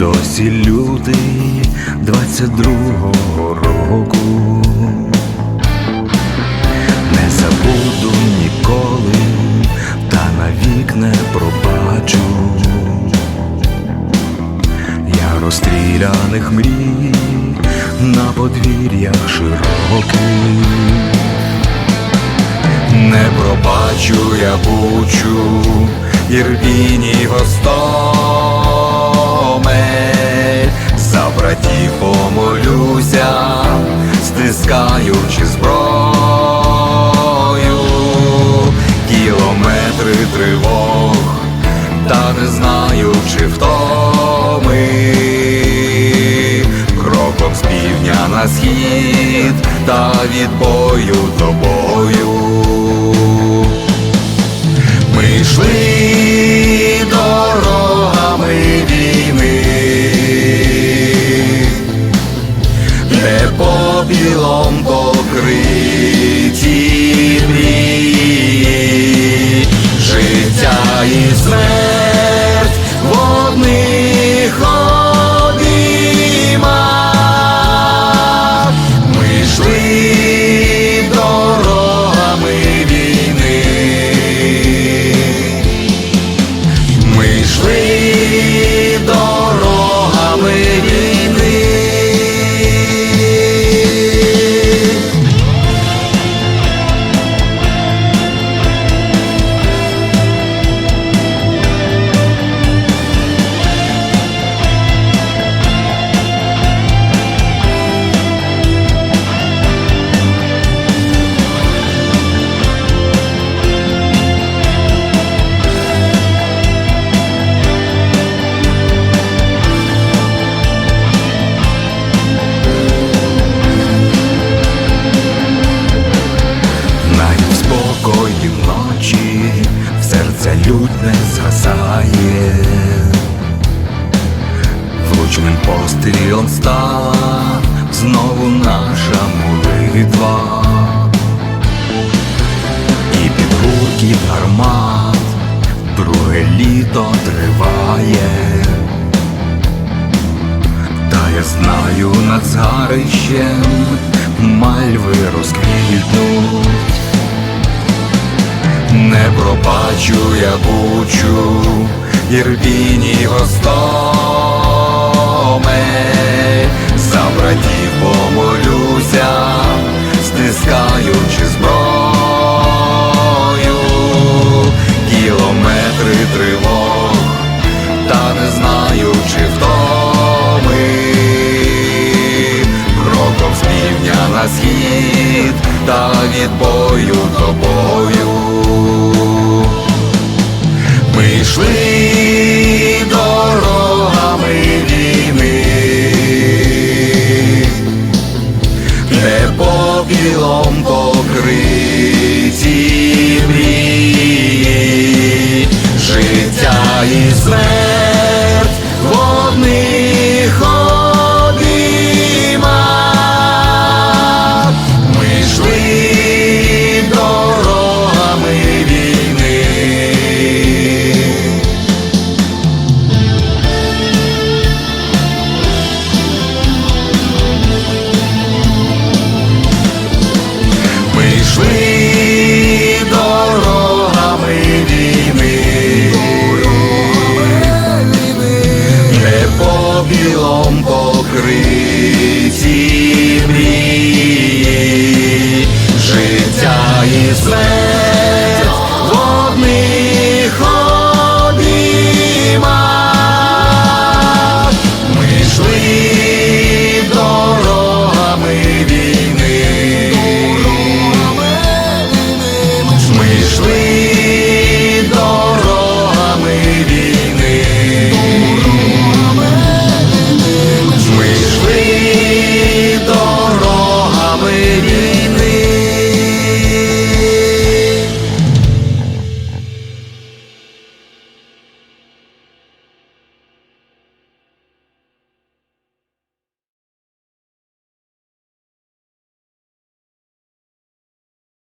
році лютий 22-го року. Не забуду ніколи, та навік не пробачу. Я розстріляних мрій на подвір'ях широких. Не пробачу я бучу, Ірвіні Гостомель За братів помолюся, стискаючи зброю, кілометри тривог, та не знаючи втоми, кроком з півдня на схід та від бою до бою. Покриті Влучним пострілом стала знову наша молитва. І під гуркіт гармат друге літо триває. Та я знаю над згарищем мальви розквітнуть. Не пробачу я бучу, Ірвіні Гостомель, за попілом покриті мрії, життя і смерть білом покриті мрії, життя і смерть водний. it is.